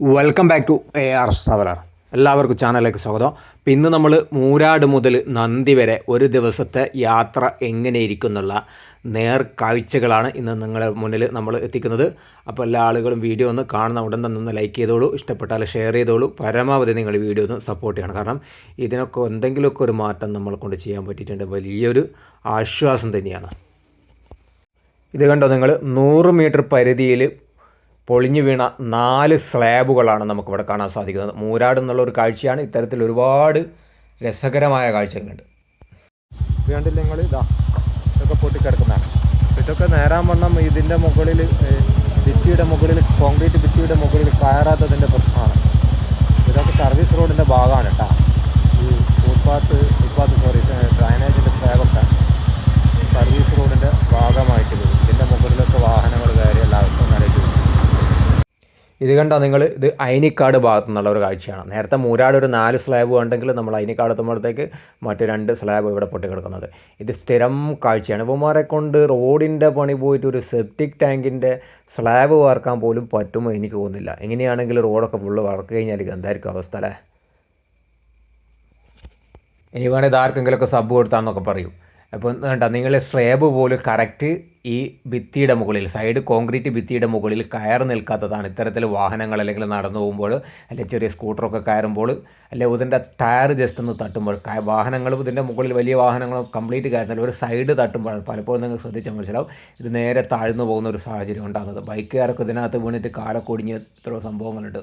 Welcome back to A R savourer എല്ലാവർക്കും ചാനലിലേക്ക് സ്വാഗതം. അപ്പം ഇന്ന് നമ്മൾ മൂരാട് മുതൽ നന്ദി വരെ ഒരു ദിവസത്തെ യാത്ര എങ്ങനെയിരിക്കും എന്നുള്ള നേർ കാഴ്ചകളാണ് ഇന്ന് നിങ്ങളുടെ മുന്നിൽ നമ്മൾ എത്തിക്കുന്നത്. അപ്പോൾ എല്ലാ ആളുകളും വീഡിയോ ഒന്ന് കാണുന്ന ഉടൻ തന്നെ ഒന്ന് ലൈക്ക് ചെയ്തോളൂ. ഇഷ്ടപ്പെട്ടാൽ ഷെയർ ചെയ്തോളൂ. പരമാവധി നിങ്ങൾ വീഡിയോ ഒന്ന് സപ്പോർട്ട് ചെയ്യണം. കാരണം ഇതിനൊക്കെ എന്തെങ്കിലുമൊക്കെ ഒരു മാറ്റം നമ്മളെ കൊണ്ട് ചെയ്യാൻ പറ്റിയിട്ടുണ്ട്. വലിയൊരു ആശ്വാസം തന്നെയാണ്. ഇത് കണ്ടോ നിങ്ങൾ? നൂറ് മീറ്റർ പരിധിയിൽ പൊളിഞ്ഞു വീണ നാല് സ്ലാബുകളാണ് നമുക്കിവിടെ കാണാൻ സാധിക്കുന്നത്. മൂരാട് എന്നുള്ള ഒരു കാഴ്ചയാണ് ഇത്തരത്തിൽ ഒരുപാട് രസകരമായ കാഴ്ചകളുണ്ട്. വേണ്ടില്ല നിങ്ങൾ ഇതാ ഇതൊക്കെ പൊട്ടിക്കിടക്കുന്നതാണ്. ഇതൊക്കെ നേരാൻ വണ്ണം ഇതിന്റെ മുകളിൽ ഭിത്തിയുടെ മുകളിൽ കോൺക്രീറ്റ് ഭിത്തിയുടെ മുകളിൽ കയറാത്തതിന്റെ പ്രശ്നമാണ്. ഇതൊക്കെ സർവീസ് റോഡിന്റെ ഭാഗമാണ് കേട്ടോ. ഈ ഫുട്പാത്ത് ഫുട്പാത്ത് സോറി ഡ്രൈനേജിന്റെ സ്ലാബൊക്കെ സർവീസ് റോഡിന്റെ ഭാഗമായിട്ട് ഇതിന്റെ മുകളിലൊക്കെ വാഹനങ്ങൾ കയറി എല്ലാ അവസ്ഥയും ഇത് കണ്ടോ നിങ്ങൾ ഇത് അയനിക്കാട് ഭാഗത്തു നിന്നുള്ള ഒരു കാഴ്ചയാണ്. നേരത്തെ മൂരാട് ഒരു നാല് സ്ലാബ് ഉണ്ടെങ്കിൽ നമ്മൾ അയനിക്കാട് എത്തുമ്പോഴത്തേക്ക് മറ്റ് രണ്ട് സ്ലാബ് ഇവിടെ പൊട്ടിക്കിടക്കുന്നത് ഇത് സ്ഥിരം കാഴ്ചയാണ്. ഇവന്മാരെ കൊണ്ട് റോഡിന്റെ പണി പോയിട്ട് ഒരു സെപ്റ്റിക് ടാങ്കിന്റെ സ്ലാബ് വാർക്കാൻ പോലും പറ്റുമോ എനിക്ക് തോന്നുന്നില്ല. എങ്ങനെയാണെങ്കിൽ റോഡൊക്കെ ഫുള്ള് വർക്ക് കഴിഞ്ഞാൽ എന്തായിരിക്കും അവസ്ഥ അല്ലേ? ഇനി വേണേൽ ഇത് ആർക്കെങ്കിലുമൊക്കെ സബ് കൊടുത്താന്നൊക്കെ പറയും. അപ്പോൾ വേണ്ട നിങ്ങൾ സ്ലേബ് പോലും കറക്റ്റ് ഈ ഭിത്തിയുടെ മുകളിൽ സൈഡ് കോൺക്രീറ്റ് ഭിത്തിയുടെ മുകളിൽ കയർ നിൽക്കാത്തതാണ്. ഇത്തരത്തിൽ വാഹനങ്ങൾ അല്ലെങ്കിൽ നടന്നു പോകുമ്പോൾ അല്ലെങ്കിൽ ചെറിയ സ്കൂട്ടറൊക്കെ കയറുമ്പോൾ അല്ലെങ്കിൽ ഇതിന്റെ ടയർ ജസ്റ്റ് ഒന്ന് തട്ടുമ്പോൾ വാഹനങ്ങളും ഇതിന്റെ മുകളിൽ വലിയ വാഹനങ്ങളും കംപ്ലീറ്റ് കയറുന്നില്ല ഒരു സൈഡ് തട്ടുമ്പോൾ പലപ്പോഴും നിങ്ങൾ ശ്രദ്ധിച്ചാൽ മനസ്സിലാവും. ഇത് നേരെ താഴ്ന്നു പോകുന്ന ഒരു സാഹചര്യം ഉണ്ടാകുന്നത്. ബൈക്കുകാരൊക്കെ ഇതിനകത്ത് വീണിട്ട് കാലൊക്കെ ഒടിഞ്ഞ് സംഭവങ്ങളുണ്ട്.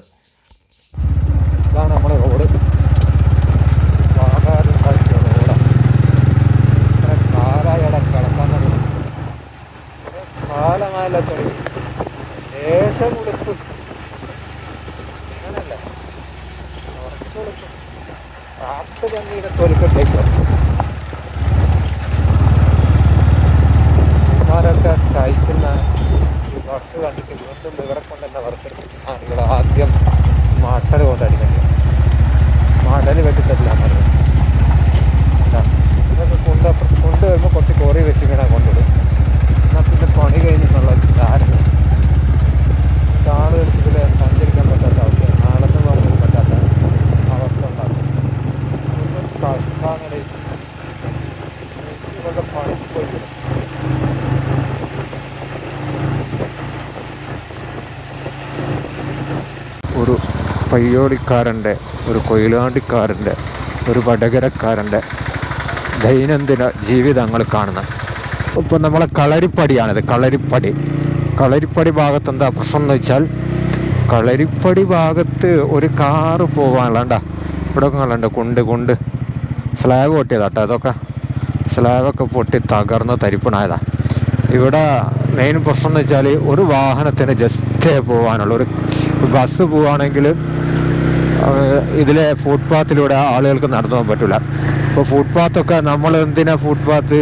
ഇതാണ് നമ്മുടെ റോഡ് കുറച്ച് കൊടുക്കും കാട്ട് പന്നിയുടെ തൊലിക്കട്ടേക്ക് ഇമാരൊക്കെ സഹിക്കുന്ന ഈ വർക്ക് കണ്ടിട്ട് വീണ്ടും ഇവരെ കൊണ്ടെന്നെ വറുത്തെടുക്കും ആളുകൾ ആദ്യം മട്ടൽ കൊണ്ടടിക്കേണ്ടി മാടൽ വെട്ടിത്തരില്ല മടൽ ഇതൊക്കെ കൊണ്ട് കൊണ്ടുവരുമ്പോൾ കുറച്ച് കോറി വെച്ചിങ്ങനെ കൊണ്ടുവരും എന്നാൽ പിന്നെ പണി കഴിഞ്ഞിട്ടുള്ള ധാരണ ആളുകൾക്ക് ഇതിൽ സഞ്ചരിക്കാൻ പറ്റാത്ത അവസ്ഥ നടന്നു പോകാൻ പറ്റാത്ത അവസ്ഥ ഉണ്ടാകും കഷ്ടാങ്ങനെ ഇവരുടെ പണി ഒരു പയ്യോളിക്കാരന്റെ ഒരു കൊയിലാണ്ടിക്കാരന്റെ ഒരു വടകരക്കാരന്റെ ദൈനംദിന ജീവിതങ്ങൾ കാണുന്നത് ഇപ്പം നമ്മളെ കളരിപ്പടിയാണിത് കളരിപ്പടി. കളരിപ്പടി ഭാഗത്ത് എന്താ പ്രശ്നം എന്ന് വെച്ചാൽ കളരിപ്പടി ഭാഗത്ത് ഒരു കാറ് പോകാനുള്ളണ്ട ഇവിടെ ഒക്കെ കണ്ടുണ്ട് കുണ്ട് കുണ്ട്. സ്ലാബ് പൊട്ടിയതാ കേട്ടോ അതൊക്കെ സ്ലാബൊക്കെ പൊട്ടി തകർന്ന് തരിപ്പണായതാ. ഇവിടെ മെയിൻ പ്രശ്നം എന്ന് വെച്ചാൽ ഒരു വാഹനത്തിന് ജസ്റ്റ് പോകാനുള്ള ഒരു ബസ് പോവുകയാണെങ്കിൽ ഇതിലെ ഫുട്പാത്തിലൂടെ ആളുകൾക്ക് നടന്നു പോകാൻ പറ്റില്ല ഇപ്പോൾ ഫുട്പാത്തൊക്കെ നമ്മൾ എന്തിനാ ഫുട്പാത്ത്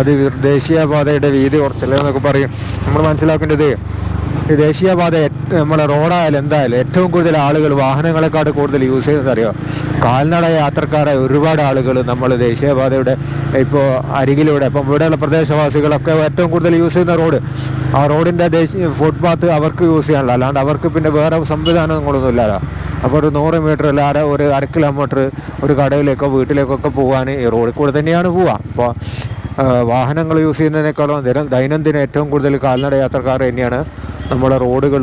അത് ദേശീയപാതയുടെ വീതി കുറച്ചല്ലേ എന്നൊക്കെ പറയും. നമ്മൾ മനസ്സിലാക്കേണ്ടത് ഈ ദേശീയപാത നമ്മുടെ റോഡായാലും എന്തായാലും ഏറ്റവും കൂടുതൽ ആളുകൾ വാഹനങ്ങളെക്കാട്ട് കൂടുതൽ യൂസ് ചെയ്യുന്നത് അറിയോ? കാൽനട യാത്രക്കാരായ ഒരുപാട് ആളുകൾ നമ്മൾ ദേശീയപാതയുടെ ഇപ്പോൾ അരികിലൂടെ ഇപ്പം ഇവിടെയുള്ള പ്രദേശവാസികളൊക്കെ ഏറ്റവും കൂടുതൽ യൂസ് ചെയ്യുന്ന റോഡ്. ആ റോഡിന്റെ ദേശീയ ഫുട്പാത്ത് അവർക്ക് യൂസ് ചെയ്യാനുള്ള അല്ലാണ്ട് അവർക്ക് പിന്നെ വേറെ സംവിധാനങ്ങളൊന്നും ഇല്ലല്ലോ അപ്പോൾ ഒരു നൂറ് മീറ്റർ അല്ല അര ഒരു അര കിലോമീറ്റർ ഒരു കടയിലേക്കോ വീട്ടിലേക്കൊക്കെ പോകാൻ ഈ റോഡിൽ കൂടെ തന്നെയാണ് പോവുക. അപ്പോൾ വാഹനങ്ങൾ യൂസ് ചെയ്യുന്നതിനേക്കാളും ദിനം ദൈനംദിനം ഏറ്റവും കൂടുതൽ കാൽനട യാത്രക്കാർ തന്നെയാണ് നമ്മുടെ റോഡുകൾ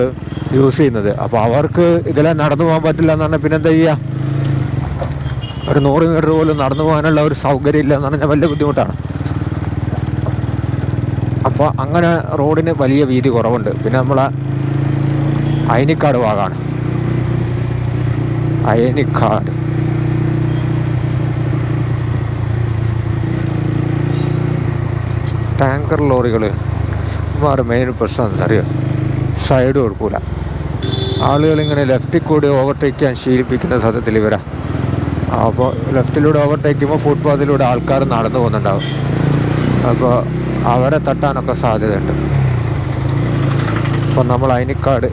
യൂസ് ചെയ്യുന്നത്. അപ്പോൾ അവർക്ക് ഇതെല്ലാം നടന്നു പോകാൻ പറ്റില്ല എന്ന് പറഞ്ഞാൽ പിന്നെന്താ ചെയ്യുക ഒരു നൂറ് മീറ്റർ പോലും നടന്നു പോകാനുള്ള ഒരു സൗകര്യം ഇല്ല എന്ന് പറഞ്ഞാൽ വലിയ ബുദ്ധിമുട്ടാണ്. അപ്പോൾ അങ്ങനെ റോഡിന് വലിയ വീതി കുറവുണ്ട്. പിന്നെ നമ്മളെ അയനിക്കാട് ഭാഗമാണ് അയനിക്കാട്. ടാങ്കർ ലോറികൾ മെയിൻ പ്രശ്നം എന്താ സൈഡ് കൊടുക്കൂല. ആളുകൾ ഇങ്ങനെ ലെഫ്റ്റിൽ കൂടി ഓവർടേക്ക് ചെയ്യാൻ ശീലിപ്പിക്കുന്ന സത്യത്തിൽ ഇവരാ. അപ്പോൾ ലെഫ്റ്റിലൂടെ ഓവർടേക്ക് ചെയ്യുമ്പോൾ ഫുട്പാത്തിലൂടെ ആൾക്കാർ നടന്നു പോകുന്നുണ്ടാവും. അപ്പോൾ അവരെ തട്ടാനൊക്കെ സാധ്യതയുണ്ട്. അപ്പോൾ നമ്മൾ അയനിക്കാട്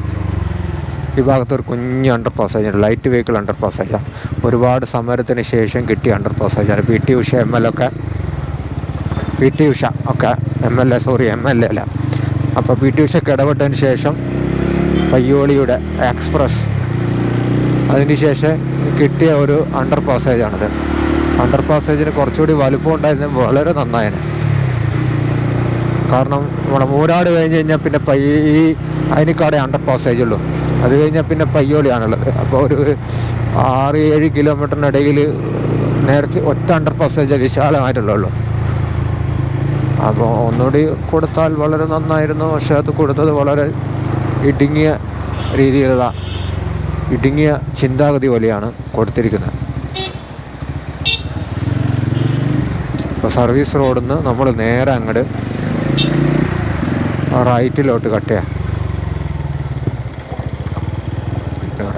ഈ ഭാഗത്ത് ഒരു കുഞ്ഞ് അണ്ടർ പാസേജാണ് ലൈറ്റ് വെഹിക്കിൾ അണ്ടർ പാസേജാണ് ഒരുപാട് സമരത്തിന് ശേഷം കിട്ടിയ under പാസേജാണ് P T Usha M L ഒക്കെ. പി ടി ഉഷ ഒക്കെ. M L A sorry M L A അല്ല. അപ്പോൾ പി ടി ഉഷയ്ക്ക് ഇടപെട്ടതിന് ശേഷം പയ്യോളിയുടെ എക്സ്പ്രസ്. അതിനുശേഷം കിട്ടിയ ഒരു അണ്ടർ പാസേജാണിത് അണ്ടർ പാസേജിന് കുറച്ചുകൂടി വലുപ്പം ഉണ്ടായിരുന്നു വളരെ നന്നായിരുന്നു കാരണം നമ്മുടെ മൂരാട് കഴിഞ്ഞ് കഴിഞ്ഞാൽ പിന്നെ പൈ ഈ അതിനേക്കാടെ അണ്ടർ പാസേജ് ഉള്ളൂ. അത് കഴിഞ്ഞാൽ പിന്നെ പയ്യോളിയാണുള്ളത്. അപ്പോൾ ഒരു ആറ് ഏഴ് കിലോമീറ്ററിനിടയിൽ നേരത്തെ ഒറ്റ അണ്ടർ പാസേജ് വിശാലമായിട്ടുള്ളൂ. അപ്പോൾ ഒന്നുകൂടി കൊടുത്താൽ വളരെ നന്നായിരുന്നു. പക്ഷേ അത് കൊടുത്തത് വളരെ ഇടുങ്ങിയ രീതിയിലുള്ള ഇടുങ്ങിയ ചിന്താഗതി പോലെയാണ് കൊടുത്തിരിക്കുന്നത്. ഇപ്പോൾ സർവീസ് റോഡിൽ നിന്ന് നമ്മൾ നേരെ അങ്ങോട്ട് റൈറ്റിലോട്ട് കട്ട് ചെയ്യാം.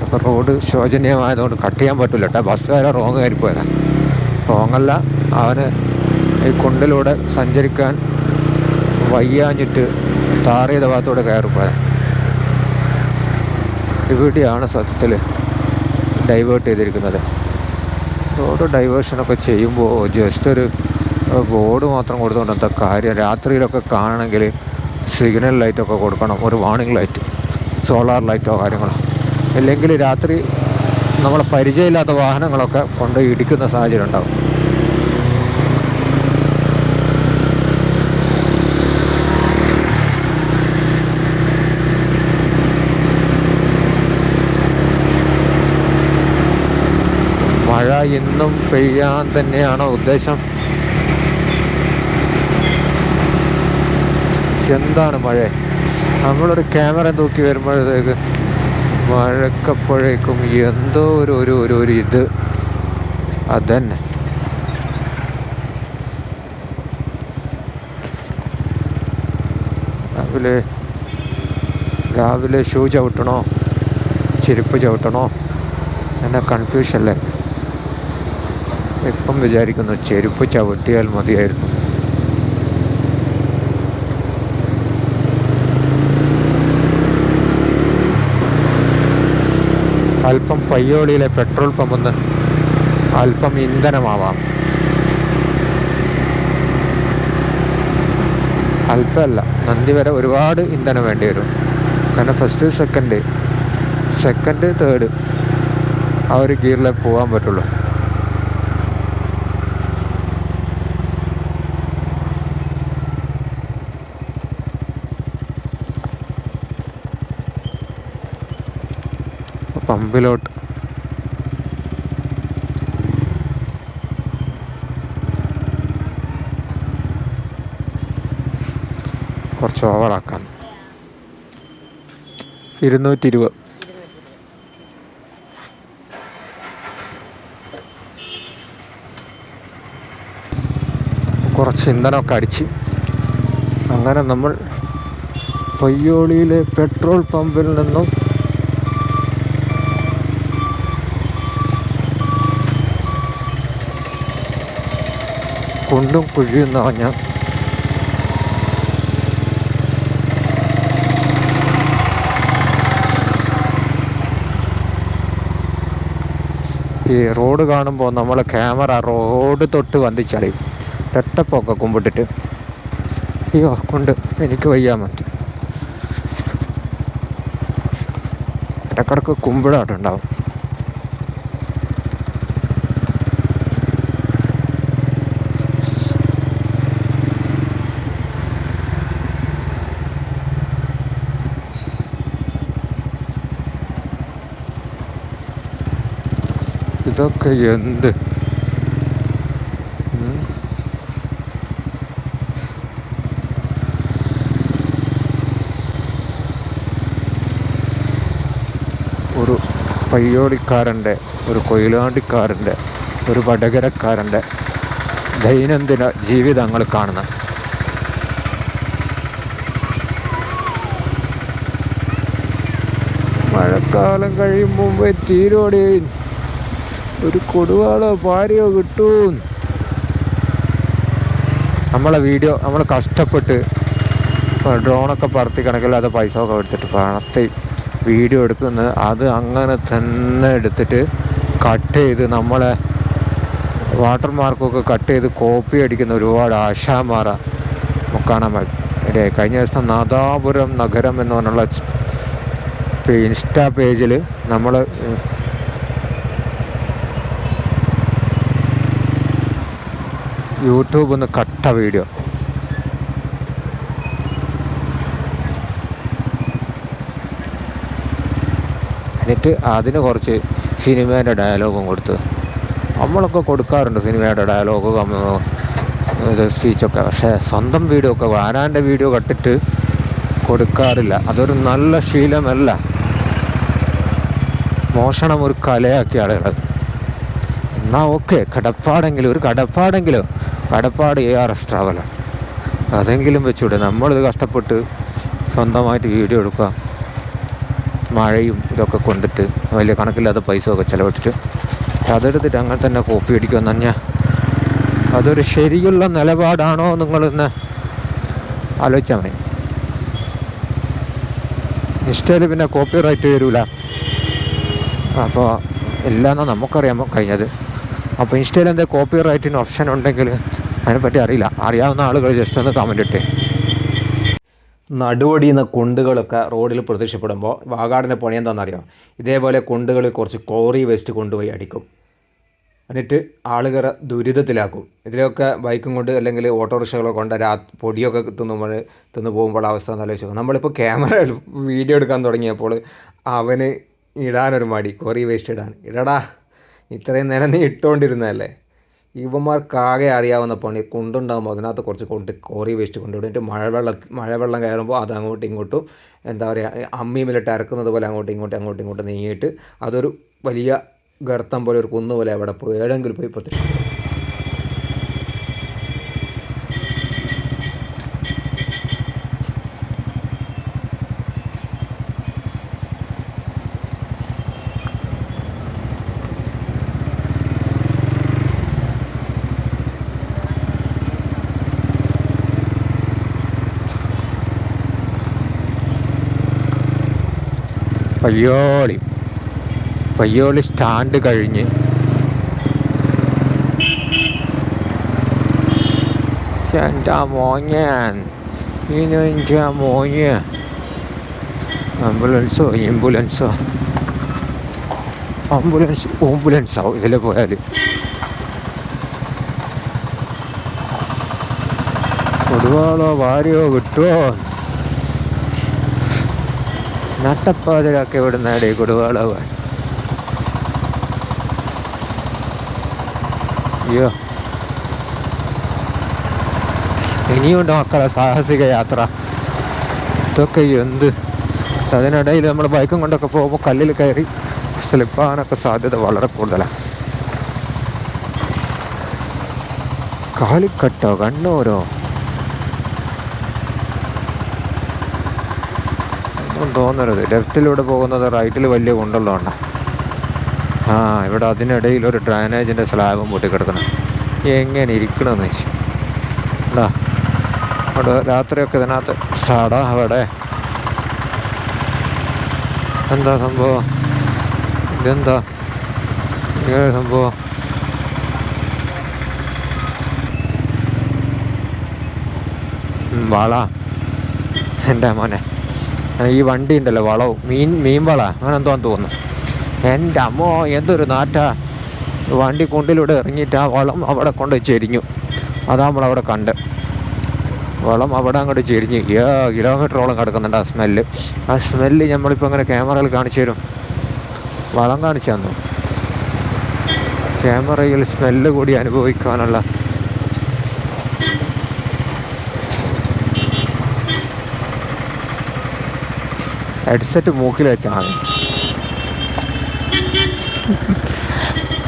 ഇപ്പോൾ റോഡ് ശോചനീയമായതുകൊണ്ട് കട്ട് ചെയ്യാൻ പറ്റില്ല കേട്ടോ. ബസ് വരെ റോങ് കയറിപ്പോയതാണ് റോങ്ങല്ല അവന് ഈ കുണ്ടിലൂടെ സഞ്ചരിക്കാൻ വയ്യാഞ്ഞിട്ട് താറിയത ഭാഗത്തോടെ കയറിപ്പോയത് ഇവിടെയാണ് സത്യത്തിൽ ഡൈവേർട്ട് ചെയ്തിരിക്കുന്നത്. റോഡ് ഡൈവേർഷനൊക്കെ ചെയ്യുമ്പോൾ ജസ്റ്റ് ഒരു ബോർഡ് മാത്രം കൊടുത്തുകൊണ്ട് എന്താ കാര്യം? രാത്രിയിലൊക്കെ കാണണമെങ്കിൽ സിഗ്നൽ ലൈറ്റൊക്കെ കൊടുക്കണം. ഒരു വാർണിംഗ് ലൈറ്റ് സോളാർ ലൈറ്റോ കാര്യങ്ങളോ. അല്ലെങ്കിൽ രാത്രി നമ്മളെ പരിചയമില്ലാത്ത വാഹനങ്ങളൊക്കെ കൊണ്ട് ഇടിക്കുന്ന സാഹചര്യം ഉണ്ടാവും. ഇന്നും പെയ്യാൻ തന്നെയാണോ ഉദ്ദേശം? എന്താണ് മഴ? നമ്മളൊരു ക്യാമറ തൂക്കി വരുമ്പോഴത്തേക്ക് മഴക്കപ്പോഴേക്കും എന്തോ ഒരു ഒരു ഒരു ഒരു ഇത്. അതന്നെ. രാവിലെ രാവിലെ ഷൂ ചവിട്ടണോ? ചെരുപ്പ് ചവിട്ടണോ? എന്നെ കൺഫ്യൂഷനല്ലേ ഇപ്പം വിചാരിക്കുന്നു ചെരുപ്പ് ചവിട്ടിയാൽ മതിയായിരുന്നു. അല്പം പയ്യോളിയിലെ പെട്രോൾ പമ്പെന്ന് അല്പം ഇന്ധനമാവാം. അല്പമല്ല നന്ദി വരെ ഒരുപാട് ഇന്ധനം വേണ്ടി വരും. കാരണം ഫസ്റ്റ് സെക്കൻഡ് സെക്കൻഡ് തേർഡ് ആ ഒരു ഗിയറിലേ പോകാൻ പറ്റുള്ളൂ. പമ്പിലോട്ട് കുറച്ച് ഓവറാക്കാം ഇരുന്നൂറ്റി ഇരുപത് കുറച്ച് ഇന്ധനമൊക്കെ അടിച്ച്. അങ്ങനെ നമ്മൾ പയ്യോളിയിലെ പെട്രോൾ പമ്പിൽ നിന്നും കുണ്ടും കുഴിയും നിറഞ്ഞ ഈ റോഡ് കാണുമ്പോൾ നമ്മൾ ക്യാമറ റോഡ് തൊട്ട് വന്ദിച്ചടയും രട്ടപ്പൊക്കെ കുമ്പിട്ടിട്ട്. അയ്യോ കൊണ്ട് എനിക്ക് വയ്യാൻ പറ്റും ഇടക്കിടക്ക് കുമ്പിടാട്ടുണ്ടാവും. ഇതൊക്കെ എന്ത്. ഒരു പയ്യോളിക്കാരന്റെ ഒരു കൊയിലാണ്ടിക്കാരന്റെ ഒരു വടകരക്കാരന്റെ ദൈനംദിന ജീവിതങ്ങൾ കാണുന്ന. മഴക്കാലം കഴിയുമ്പോൾ തീരോടെയും തീരോടെ. ഒരു കൊടുവാളോ പാരയോ കിട്ടൂ. നമ്മളെ വീഡിയോ നമ്മൾ കഷ്ടപ്പെട്ട് ഡ്രോണൊക്കെ പറത്തി കണക്കില്ലാതെ പൈസ ഒക്കെ എടുത്തിട്ട് പറത്തി വീഡിയോ എടുക്കുന്നത് അത് അങ്ങനെ തന്നെ എടുത്തിട്ട് കട്ട് ചെയ്ത് നമ്മളെ വാട്ടർ മാർക്കൊക്കെ കട്ട് ചെയ്ത് കോപ്പി അടിക്കുന്ന ഒരുപാട് ആശാമാറ നമുക്ക് കാണാൻ ഇടയായി കഴിഞ്ഞ ദിവസം നാദാപുരം നഗരം എന്ന് പറഞ്ഞുള്ള ഇൻസ്റ്റാ പേജിൽ നമ്മൾ യൂട്യൂബിൽ ഒന്ന് കട്ട വീഡിയോ എന്നിട്ട് അതിന് കുറച്ച് സിനിമേന്റെ ഡയലോഗും കൊടുത്ത്. നമ്മളൊക്കെ കൊടുക്കാറുണ്ട് സിനിമയുടെ ഡയലോഗ് സ്പീച്ചൊക്കെ പക്ഷേ സ്വന്തം വീഡിയോ ഒക്കെ വാരാന്റെ വീഡിയോ കട്ടിട്ട് കൊടുക്കാറില്ല. അതൊരു നല്ല ശീലമല്ല. മോഷണം ഒരു കലയാക്കിയ ആളുകൾ എന്നാൽ ഓക്കെ കടപ്പാടെങ്കിലും ഒരു കടപ്പാടെങ്കിലും. കടപ്പാട് എ ആർ എസ് ട്രാവലർ അതെങ്കിലും വെച്ചുകൂടെ നമ്മളിത് കഷ്ടപ്പെട്ട് സ്വന്തമായിട്ട് വീഡിയോ എടുക്കുക. മഴയും ഇതൊക്കെ കൊണ്ടിട്ട് വലിയ കണക്കില്ലാത്ത പൈസ ഒക്കെ ചിലവിട്ടിട്ട്. അതെടുത്തിട്ട് അങ്ങനെ തന്നെ കോപ്പി അടിക്കുമെന്ന് പറഞ്ഞാൽ അതൊരു ശരിയുള്ള നിലപാടാണോ നിങ്ങളിന്ന് ആലോചിച്ചാൽ മതി. ഇൻസ്റ്റയിൽ പിന്നെ കോപ്പി റൈറ്റ് വരില്ല അപ്പോൾ ഇല്ലയെന്നാ നമുക്കറിയാമോ കഴിഞ്ഞത്. അപ്പോൾ ഇൻസ്റ്റയിൽ എന്താ കോപ്പി റൈറ്റിന് ഓപ്ഷൻ ഉണ്ടെങ്കിൽ അതിനെപ്പറ്റി അറിയില്ല. അറിയാവുന്ന ആളുകൾ ജസ്റ്റ് ഒന്ന് കമന്റ് ഇട്ടേ. നടുവടിയുന്ന കുണ്ടുകളൊക്കെ റോഡിൽ പ്രത്യക്ഷപ്പെടുമ്പോൾ വാഗാടിന്റെ പണി എന്താണെന്നറിയോ? ഇതേപോലെ കുണ്ടുകളിൽ കുറച്ച് കോറി വേസ്റ്റ് കൊണ്ടുപോയി അടിക്കും. എന്നിട്ട് ആളുകളെ ദുരിതത്തിലാക്കും. ഇതിലൊക്കെ ബൈക്കും കൊണ്ട് അല്ലെങ്കിൽ ഓട്ടോറിക്ഷകളൊക്കെ കൊണ്ട് രാ പൊടിയൊക്കെ തിന്നുമ്പോൾ തിന്നു പോകുമ്പോൾ അവസ്ഥ നല്ല ആലോചിച്ച് നമ്മളിപ്പോൾ ക്യാമറ വീഡിയോ എടുക്കാൻ തുടങ്ങിയപ്പോൾ അവന് ഇടാനൊരു മടി. കോറി വേസ്റ്റ് ഇടാൻ. ഇടടാ. ഇത്രയും നേരം നീ ഇട്ടുകൊണ്ടിരുന്നതല്ലേ ഇവന്മാർക്കാകെ അറിയാവുന്ന പണി കുണ്ടുണ്ടാകുമ്പോൾ അതിനകത്ത് കുറച്ച് കൊണ്ട് കോറി വേസ്റ്റ് കൊണ്ടുവിടും എന്നിട്ട് മഴവെള്ളം മഴവെള്ളം കയറുമ്പോൾ അത് അങ്ങോട്ടും ഇങ്ങോട്ടും എന്താ പറയുക അമ്മിമിലിട്ട് അരക്കുന്നത് പോലെ അങ്ങോട്ടും ഇങ്ങോട്ടും അങ്ങോട്ടും ഇങ്ങോട്ടും നീങ്ങിയിട്ട് അതൊരു വലിയ ഗർത്തം പോലെ ഒരു കുന്ന് പോലെ അവിടെ പോയി. ഏടെങ്കിലും പോയി പ്രത്യക്ഷപ്പെടും. പയ്യോളി. പയ്യോളി സ്റ്റാൻഡ് കഴിഞ്ഞ്. എന്റെ മോഞ്ഞാൻ ഇതിന്റെ മോഞ്ഞ്. ആംബുലൻസോ ആംബുലൻസോ. ആംബുലൻസ് ആംബുലൻസോ ഇതിൽ പോയാൽ കൊടുവാളോ ഭാര്യയോ കിട്ടുമോ നട്ടപ്പാതിലൊക്കെ ഇവിടെ നേടി കൊടുവാളാവാൻ. അയ്യോ. ഇനിയുണ്ട് മക്കളെ സാഹസിക യാത്ര. ഇതൊക്കെ എന്ത്? അതിനിടയിൽ നമ്മൾ ബൈക്കും കൊണ്ടൊക്കെ പോകുമ്പോൾ കല്ലിൽ കയറി സ്ലിപ്പാകാനൊക്കെ സാധ്യത വളരെ കൂടുതലാണ് കാലിക്കട്ടോ കണ്ണൂരോ? ഒന്നും തോന്നരുത്. ലെഫ്റ്റിലൂടെ പോകുന്നത് റൈറ്റിൽ വലിയ കുണ്ടുള്ളതുകൊണ്ട് ആ ഇവിടെ അതിനിടയിൽ ഒരു ഡ്രൈനേജിന്റെ സ്ലാബും പൊട്ടിക്കിടക്കണം എങ്ങനെ ഇരിക്കണമെന്ന് വെച്ചു. എന്താ അവിടെ രാത്രിയൊക്കെ ഇതിനകത്ത് സടാ അവിടെ. എന്താ സംഭവം? ഇതെന്താ? ഇങ്ങനെ സംഭവം. വാള എന്റെ മോനെ. ഈ വണ്ടി ഉണ്ടല്ലോ വളവും. മീൻ മീൻ വള അങ്ങനെ എന്തോ തോന്നുന്നു. എന്റെ അമ്മോ എന്തൊരു നാറ്റ. വണ്ടി കൊണ്ടിലൂടെ ഇറങ്ങിയിട്ട് ആ വളം അവിടെ കൊണ്ട് ചെരിഞ്ഞു. അതാ നമ്മളവിടെ കണ്ട്. വളം അവിടെ അങ്ങോട്ട് ചെരിഞ്ഞ്. ഏ കിലോമീറ്ററോളം കിടക്കുന്നുണ്ട് ആ സ്മെല്ല്. ആ സ്മെല്ല് നമ്മളിപ്പോൾ അങ്ങനെ ക്യാമറയിൽ കാണിച്ചു തരും. വളം കാണിച്ചു തന്നു. ക്യാമറയിൽ സ്മെല്ല് കൂടി അനുഭവിക്കാനുള്ള ഹെഡ്സെറ്റ് മൂക്കിൽ വെച്ചാണ്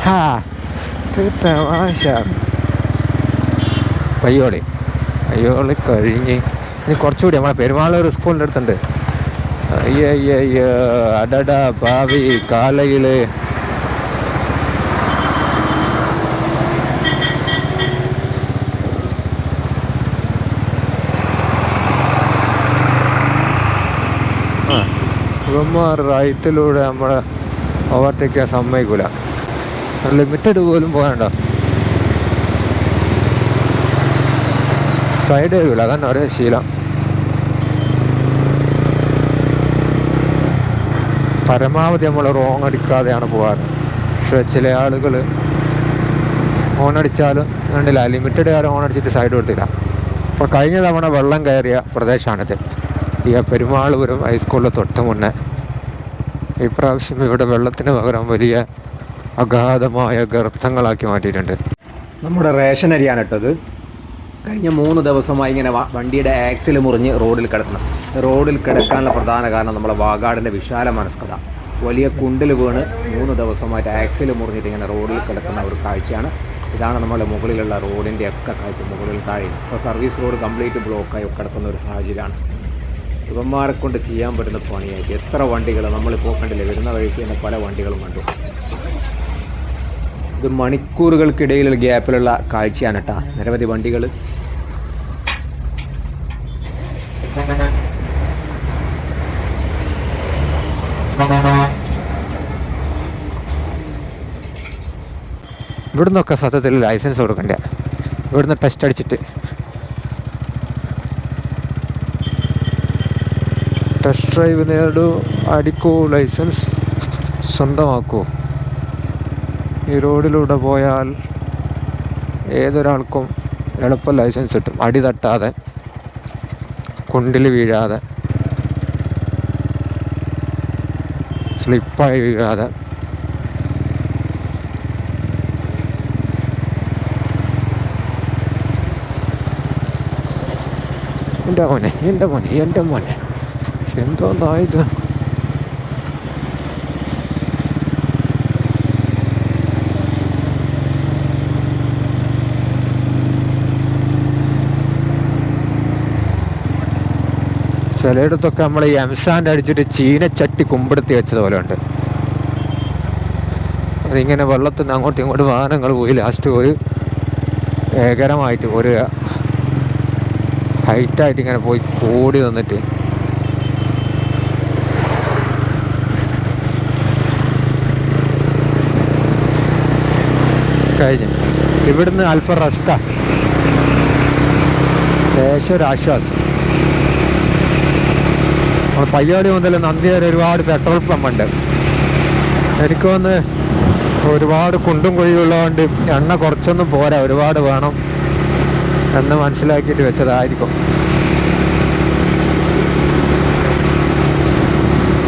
ഹാ ഇത് തമാശ പയ്യോളി പയ്യോളി കഴിഞ്ഞ്. ഇനി കുറച്ചുകൂടി നമ്മളെ പെരുമാളൂർ സ്കൂളിന്റെ അടുത്തുണ്ട്. അയ്യോ അയ്യോ അയ്യോ അടടാ ഭാവി കാലയിൽ. ഇവന്മാർ റൈറ്റിലൂടെ നമ്മളെ ഓവർടേക്ക് ചെയ്യാൻ സമ്മതിക്കൂല. ലിമിറ്റഡ് പോലും പോകണ്ട സൈഡ് വരില്ല അതന്നെ ഒരേ ശീലം. പരമാവധി നമ്മൾ റോങ് അടിക്കാതെയാണ് പോകാറ്. പക്ഷെ ചില ആളുകൾ ഓൺ അടിച്ചാലും കണ്ടില്ല ലിമിറ്റഡ് കാര്യം ഹോൺ അടിച്ചിട്ട് സൈഡ് കൊടുത്തില്ല. അപ്പോൾ കഴിഞ്ഞ തവണ വെള്ളം കയറിയ പ്രദേശമാണിത്. ഈ പെരുമാളപുരം ഹൈസ്കൂളിൽ തൊട്ട് മുന്നേ ഇപ്രാവശ്യം ഇവിടെ വെള്ളത്തിന് പകരം വലിയ അഗാധമായ ഗർത്തങ്ങളാക്കി മാറ്റിയിട്ടുണ്ട്. നമ്മുടെ റേഷൻ അരിയാണ് ഇട്ടത്. കഴിഞ്ഞ മൂന്ന് ദിവസമായി ഇങ്ങനെ വണ്ടിയുടെ ആക്സിൽ മുറിഞ്ഞ് റോഡിൽ കിടക്കണം. റോഡിൽ കിടക്കാനുള്ള പ്രധാന കാരണം നമ്മളെ വാഗാടിന്റെ വിശാല മനസ്കത. വലിയ കുണ്ടിൽ വീണ് മൂന്ന് ദിവസമായിട്ട് ആക്സിൽ മുറിഞ്ഞിട്ട് ഇങ്ങനെ റോഡിൽ കിടക്കുന്ന ഒരു കാഴ്ചയാണ്. ഇതാണ് നമ്മുടെ മുകളിലുള്ള റോഡിന്റെ ഒക്കെ കാഴ്ച. മുകളിൽ താഴെ ഇപ്പോൾ സർവീസ് റോഡ് കംപ്ലീറ്റ് ബ്ലോക്കായി കിടക്കുന്ന ഒരു സാഹചര്യമാണ്. ഇവന്മാരെ കൊണ്ട് ചെയ്യാൻ പറ്റുന്ന പണിയായിട്ട് എത്ര വണ്ടികൾ നമ്മൾ കണ്ടില്ലേ വരുന്ന വഴിക്ക് തന്നെ പല വണ്ടികളും കണ്ടു. ഇത് മണിക്കൂറുകൾക്കിടയിലുള്ള ഗ്യാപ്പിലുള്ള കാഴ്ചയാണ് കേട്ടോ നിരവധി വണ്ടികൾ. ഇവിടുന്നൊക്കെ സത്യത്തിൽ ലൈസൻസ് കൊടുക്കണ്ടേ? ഇവിടുന്ന് ടെസ്റ്റ് അടിച്ചിട്ട്. ടെസ്റ്റ് ഡ്രൈവ് നേടൂ അടിക്കൂ ലൈസൻസ് സ്വന്തമാക്കൂ. ഈ റോഡിലൂടെ പോയാൽ ഏതൊരാൾക്കും എളുപ്പം ലൈസൻസ് കിട്ടും. അടി തട്ടാതെ കുണ്ടിൽ വീഴാതെ സ്ലിപ്പായി വീഴാതെ. എന്റെ മോനെ എന്റെ മോനെ എന്റെ മോനെ. എന്തോന്നായത് ചിലയിടത്തൊക്കെ നമ്മൾ ഈ എംസാന്റെ അടിച്ചിട്ട് ചീനച്ചട്ടി കുമ്പിടത്തി വെച്ചത് പോലെ ഉണ്ട്. അതിങ്ങനെ വെള്ളത്തിൽ നിന്ന് അങ്ങോട്ടും ഇങ്ങോട്ടും വാഹനങ്ങൾ പോയി ലാസ്റ്റ് പോയി. ഏകരമായിട്ട് ഒരു ഹൈറ്റായിട്ട് ഇങ്ങനെ പോയി കൂടി നിന്നിട്ട് കഴിഞ്ഞു ഇവിടുന്ന് അല്പം റെസ്റ്റാ. ലേശം ഒരു ആശ്വാസം. പയ്യാടി മുതൽ നന്ദി വരെ ഒരുപാട് പെട്രോൾ പമ്പ് ഉണ്ട് എനിക്ക് വന്ന് ഒരുപാട് കുണ്ടും കുഴിയുള്ളതുകൊണ്ട് എണ്ണ കുറച്ചൊന്നും പോരാ ഒരുപാട് വേണം എന്ന് മനസ്സിലാക്കിയിട്ട് വെച്ചതായിരിക്കും.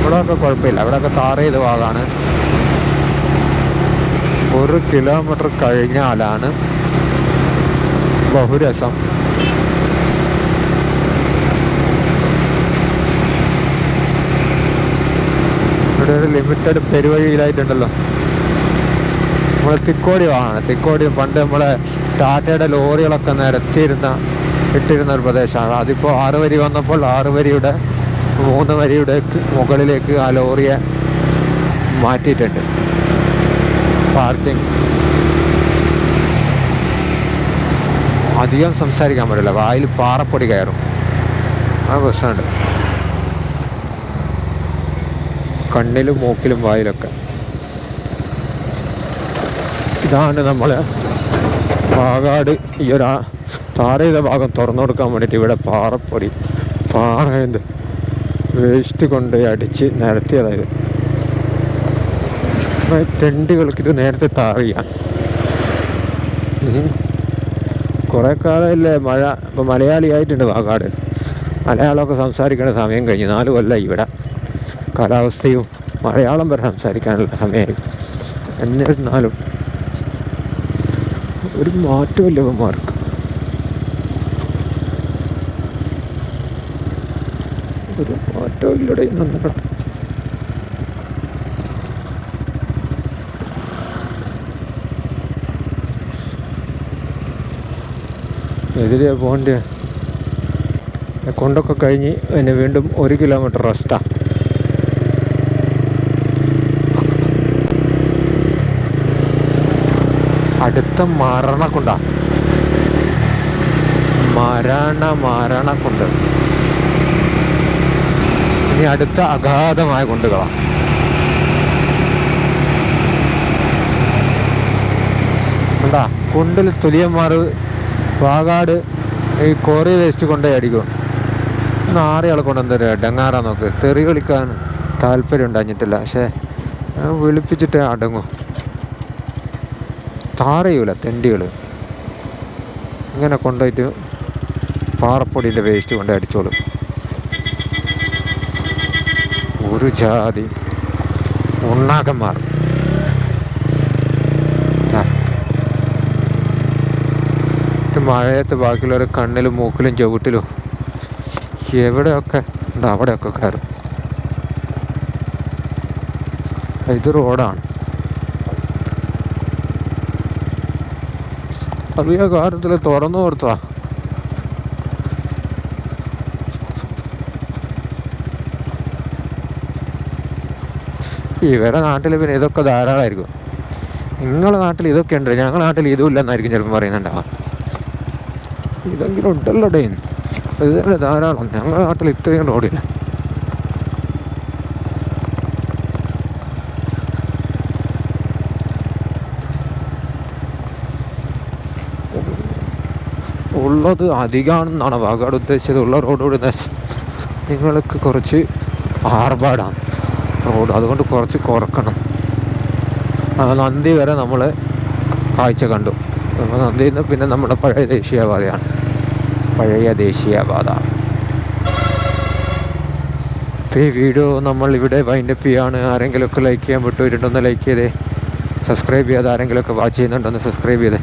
ഇവിടെയൊക്കെ കുഴപ്പമില്ല. ഇവിടെയൊക്കെ താർ ചെയ്ത് ഭാഗമാണ് ഒരു കിലോമീറ്റർ കഴിഞ്ഞാലാണ് ബഹുരസം. ഇവിടെ ഒരു ലിമിറ്റഡ് പെരുവഴിയിലായിട്ടുണ്ടല്ലോ. നമ്മൾ തിക്കോടി വാങ്ങണം. തിക്കോടി പണ്ട് നമ്മളെ ടാറ്റയുടെ ലോറികളൊക്കെ നിരത്തിയിരുന്ന ഇട്ടിരുന്ന ഒരു പ്രദേശമാണ്. അതിപ്പോൾ ആറ് വരി വന്നപ്പോൾ ആറ് വരിയുടെ മൂന്ന് വരിയുടെ മുകളിലേക്ക് ആ ലോറിയെ മാറ്റിയിട്ടുണ്ട്. പാർക്കിംഗ്. അധികം സംസാരിക്കാൻ പറ്റില്ല. വായിൽ പാറപ്പൊടി കയറും. ആ പ്രശ്നമുണ്ട്. കണ്ണിലും മൂക്കിലും വായിലൊക്കെ. ഇതാണ് നമ്മൾ പാകാട്. ഈ ഒരു ചെയ്ത ഭാഗം തുറന്നു കൊടുക്കാൻ വേണ്ടിയിട്ട് ഇവിടെ പാറപ്പൊടി പാറ എന്ത് വേസ്റ്റ് കൊണ്ട് അടിച്ച് നിരത്തിയതായത് തെണ്ടികൾക്ക് ഇത് നേരത്തെ താറിയാണ് കുറേ കാലമല്ലേ മഴ ഇപ്പം മലയാളിയായിട്ടുണ്ട് വാകാട് മലയാളമൊക്കെ സംസാരിക്കേണ്ട സമയം കഴിഞ്ഞു നാല് കൊല്ലം ഇവിടെ. കാലാവസ്ഥയും മലയാളം വരെ സംസാരിക്കാനുള്ള സമയമായി എന്നിരുന്നാലും ഒരു മാറ്റമില്ല ഇവന്മാർക്ക്. ഒരു മാറ്റമില്ലടെ നന്നായിട്ട് എതിരെ പോകണ്ടേ കൊണ്ടൊക്കെ കഴിഞ്ഞ് എന്നെ വീണ്ടും ഒരു കിലോമീറ്റർ റെസ്റ്റാണ് അടുത്ത മരണക്കുണ്ട. മരണ മരണക്കുണ്ട്. ഇനി അടുത്ത അഗാധമായ കുണ്ടുകളാണ് കണ്ടാ കുണ്ടിൽ തുലിയന്മാർ വാകാട് ഈ കോറി വേസ്റ്റ് കൊണ്ടേ അടിക്കും. നാറിയാളെ കൊണ്ട് കൊണ്ടുവന്നൊരു ഡങ്ങാറ നോക്ക്. തെറി കളിക്കാൻ താല്പര്യം ഉണ്ടാഞ്ഞിട്ടില്ല. പക്ഷേ വിളിപ്പിച്ചിട്ടേ അടങ്ങും. താറയൂല തെണ്ടികൾ ഇങ്ങനെ കൊണ്ടുപോയിട്ട് പാറപ്പൊടിന്റെ വേസ്റ്റ് കൊണ്ട് അടിച്ചോളും. ഒരു ജാതി ഉണ്ണാക്കന്മാർ ആ. ഇത് മഴയത്ത് ബാക്കിയുള്ളവരെ കണ്ണിലും മൂക്കിലും ചവിട്ടിലും എവിടെയൊക്കെ ഉണ്ട് അവിടെയൊക്കെ കയറും. ഇത് റോഡാണ്. അറിയ കാര്യത്തിൽ തുറന്നു കൊടുത്താ ഇവരുടെ നാട്ടിൽ പിന്നെ ഇതൊക്കെ ധാരാളമായിരിക്കും നിങ്ങളുടെ നാട്ടിൽ ഇതൊക്കെ ഉണ്ട് ഞങ്ങളുടെ നാട്ടിൽ ഇതും ഇല്ലെന്നായിരിക്കും ചിലപ്പോൾ പറയുന്നുണ്ടാവുക. ഇതെങ്കിലും ഉണ്ടല്ലോ ഡേ ഇത് തന്നെ ധാരാളം. ഞങ്ങളുടെ നാട്ടിൽ ഇത്രയും റോഡില്ല ഉള്ളത് അധികമാണെന്നാണ് വാഗാട് ഉദ്ദേശിച്ചത് ഉള്ള റോഡ് കൂടെ നിങ്ങൾക്ക് കുറച്ച് ആർഭാടാണ് റോഡ്. അതുകൊണ്ട് കുറച്ച് കുറക്കണം. നന്ദി വരെ നമ്മൾ കാഴ്ച കണ്ടു. അപ്പോൾ നന്ദി നിന്ന് പിന്നെ നമ്മുടെ പഴയ ദേശീയപാതയാണ്. പഴയ ദേശീയപാത. ഈ വീഡിയോ നമ്മൾ ഇവിടെ വൈൻഡപ്പ് ചെയ്യാണ്. ആരെങ്കിലുമൊക്കെ ലൈക്ക് ചെയ്യാൻ വിട്ടുപോയിട്ടുണ്ടോ ലൈക്ക് ചെയ്തേ. സബ്സ്ക്രൈബ് ചെയ്യാതെ ആരെങ്കിലുമൊക്കെ വാച്ച് ചെയ്യുന്നുണ്ടോ ഒന്ന് സബ്സ്ക്രൈബ് ചെയ്തേ.